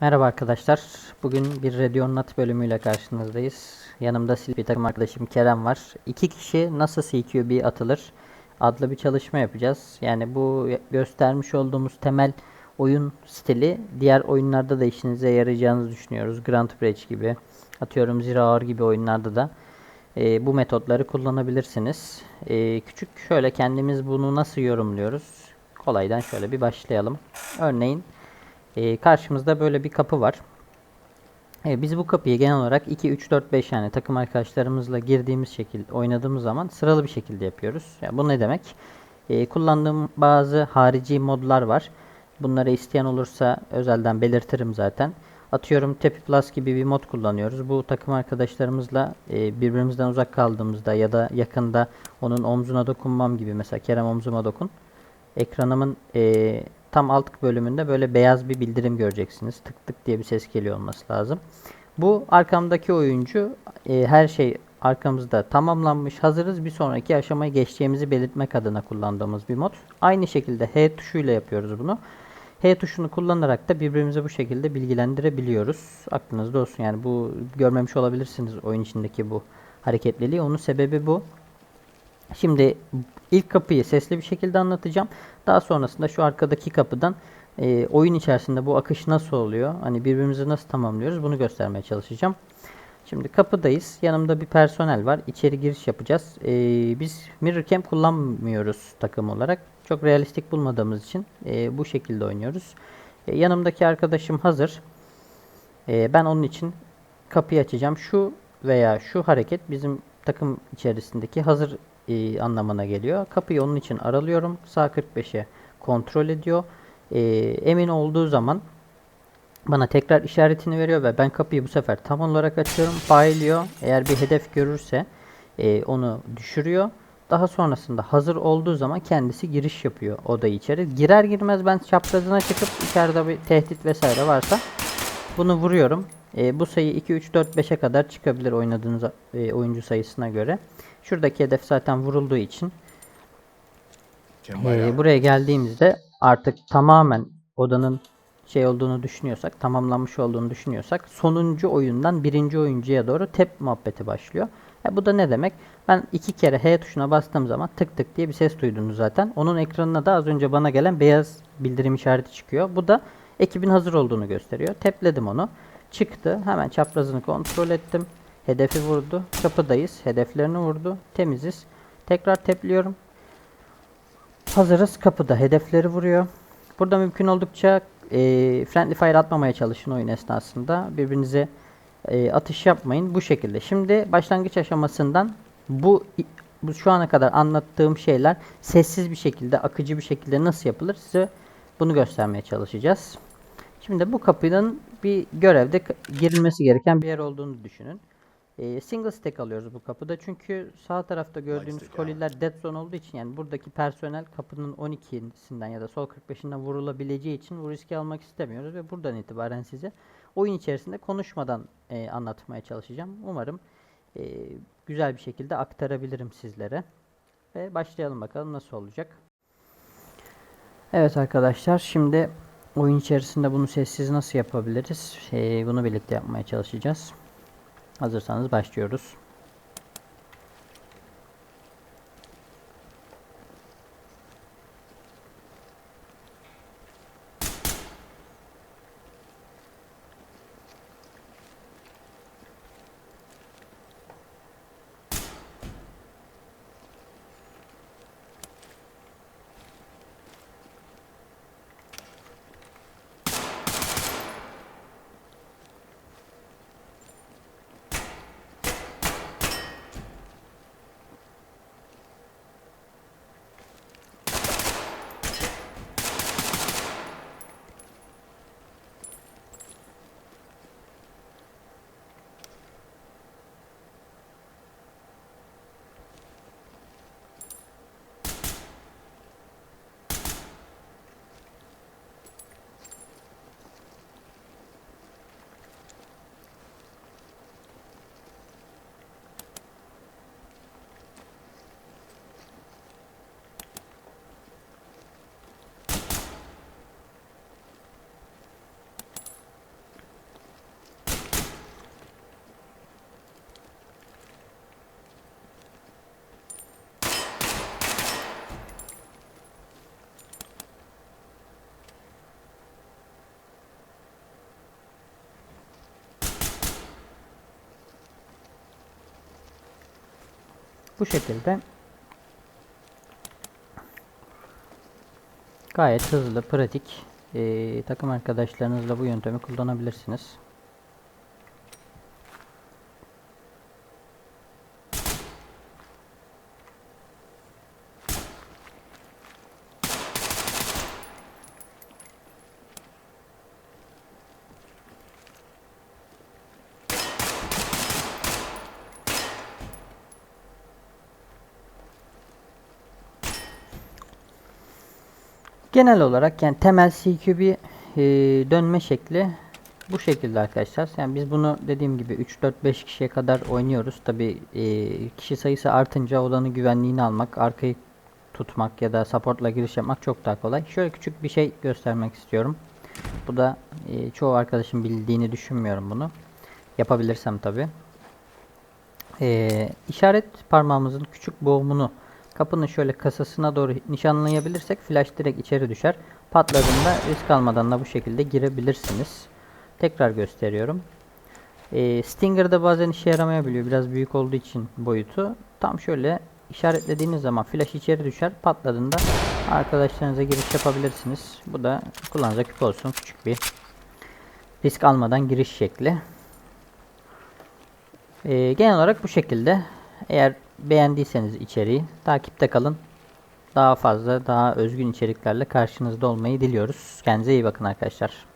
Merhaba arkadaşlar. Bugün bir Radeon bölümüyle karşınızdayız. Yanımda bir takım arkadaşım Kerem var. İki kişi nasıl CQB atılır adlı bir çalışma yapacağız. Yani bu göstermiş olduğumuz temel oyun stili diğer oyunlarda da işinize yarayacağını düşünüyoruz. Grand Bridge gibi, atıyorum Zero Hour gibi oyunlarda da e, bu metotları kullanabilirsiniz. E, küçük şöyle kendimiz bunu nasıl yorumluyoruz? Kolaydan şöyle bir başlayalım. Örneğin e, karşımızda böyle bir kapı var. E, biz bu kapıyı genel olarak 2, 3, 4, 5 yani takım arkadaşlarımızla girdiğimiz şekilde oynadığımız zaman sıralı bir şekilde yapıyoruz. Yani bu ne demek? E, kullandığım bazı harici modlar var. Bunları isteyen olursa özelden belirtirim zaten. Atıyorum Tepi Plus gibi bir mod kullanıyoruz. Bu takım arkadaşlarımızla e, birbirimizden uzak kaldığımızda ya da yakında onun omzuna dokunmam gibi mesela Kerem omzuma dokun. Ekranımın e, tam alt bölümünde böyle beyaz bir bildirim göreceksiniz. Tık tık diye bir ses geliyor olması lazım. Bu arkamdaki oyuncu e, her şey arkamızda tamamlanmış hazırız. Bir sonraki aşamaya geçeceğimizi belirtmek adına kullandığımız bir mod. Aynı şekilde H tuşuyla yapıyoruz bunu. H tuşunu kullanarak da birbirimizi bu şekilde bilgilendirebiliyoruz. Aklınızda olsun yani bu görmemiş olabilirsiniz oyun içindeki bu hareketliliği. Onun sebebi bu. Şimdi ilk kapıyı sesli bir şekilde anlatacağım. Daha sonrasında şu arkadaki kapıdan e, oyun içerisinde bu akış nasıl oluyor? Hani birbirimizi nasıl tamamlıyoruz? Bunu göstermeye çalışacağım. Şimdi kapıdayız. Yanımda bir personel var. İçeri giriş yapacağız. E, biz mirror cam kullanmıyoruz takım olarak. Çok realistik bulmadığımız için e, bu şekilde oynuyoruz. E, yanımdaki arkadaşım hazır. E, ben onun için kapıyı açacağım. Şu veya şu hareket bizim takım içerisindeki hazır e, anlamına geliyor. Kapıyı onun için aralıyorum. Sağ 45'e kontrol ediyor. E, emin olduğu zaman bana tekrar işaretini veriyor ve ben kapıyı bu sefer tam olarak açıyorum. Paylıyor. Eğer bir hedef görürse e, onu düşürüyor. Daha sonrasında hazır olduğu zaman kendisi giriş yapıyor odayı içeri. Girer girmez ben çaprazına çıkıp içeride bir tehdit vesaire varsa bunu vuruyorum. E, bu sayı 2, 3, 4, 5'e kadar çıkabilir oynadığınız e, oyuncu sayısına göre. Şuradaki hedef zaten vurulduğu için e, buraya geldiğimizde artık tamamen odanın şey olduğunu düşünüyorsak, tamamlanmış olduğunu düşünüyorsak sonuncu oyundan birinci oyuncuya doğru tep muhabbeti başlıyor. E, bu da ne demek? Ben iki kere H tuşuna bastığım zaman tık tık diye bir ses duydunuz zaten. Onun ekranına da az önce bana gelen beyaz bildirim işareti çıkıyor. Bu da ekibin hazır olduğunu gösteriyor. Tepledim onu. Çıktı. Hemen çaprazını kontrol ettim. Hedefi vurdu. Kapıdayız. Hedeflerini vurdu. Temiziz. Tekrar tepliyorum. Hazırız. Kapıda. Hedefleri vuruyor. Burada mümkün oldukça e, friendly fire atmamaya çalışın oyun esnasında. Birbirinize e, atış yapmayın. Bu şekilde. Şimdi başlangıç aşamasından bu, bu şu ana kadar anlattığım şeyler sessiz bir şekilde, akıcı bir şekilde nasıl yapılır size bunu göstermeye çalışacağız. Şimdi bu kapının bir görevde girilmesi gereken bir yer olduğunu düşünün. E, single stack alıyoruz bu kapıda çünkü sağ tarafta gördüğünüz koliler dead zone olduğu için yani buradaki personel kapının 12'sinden ya da sol 45'inden vurulabileceği için bu riski almak istemiyoruz ve buradan itibaren size oyun içerisinde konuşmadan e, anlatmaya çalışacağım. Umarım e, güzel bir şekilde aktarabilirim sizlere. Ve başlayalım bakalım nasıl olacak. Evet arkadaşlar şimdi oyun içerisinde bunu sessiz nasıl yapabiliriz? E, bunu birlikte yapmaya çalışacağız. Hazırsanız başlıyoruz. Bu şekilde gayet hızlı, pratik eee, takım arkadaşlarınızla bu yöntemi kullanabilirsiniz. Genel olarak yani temel CQB e, dönme şekli bu şekilde arkadaşlar. Yani biz bunu dediğim gibi 3 4 5 kişiye kadar oynuyoruz. Tabi kişi sayısı artınca odanın güvenliğini almak, arkayı tutmak ya da supportla giriş yapmak çok daha kolay. Şöyle küçük bir şey göstermek istiyorum. Bu da e, çoğu arkadaşın bildiğini düşünmüyorum bunu. Yapabilirsem tabi. Ee, işaret parmağımızın küçük boğumunu kapının şöyle kasasına doğru nişanlayabilirsek flash direkt içeri düşer. Patladığında risk almadan da bu şekilde girebilirsiniz. Tekrar gösteriyorum. Ee, Stinger'da bazen işe yaramayabiliyor. Biraz büyük olduğu için boyutu. Tam şöyle işaretlediğiniz zaman flash içeri düşer. Patladığında arkadaşlarınıza giriş yapabilirsiniz. Bu da kullanıcı küp olsun. Küçük bir risk almadan giriş şekli. Ee, genel olarak bu şekilde. Eğer beğendiyseniz içeriği takipte kalın. Daha fazla, daha özgün içeriklerle karşınızda olmayı diliyoruz. Kendinize iyi bakın arkadaşlar.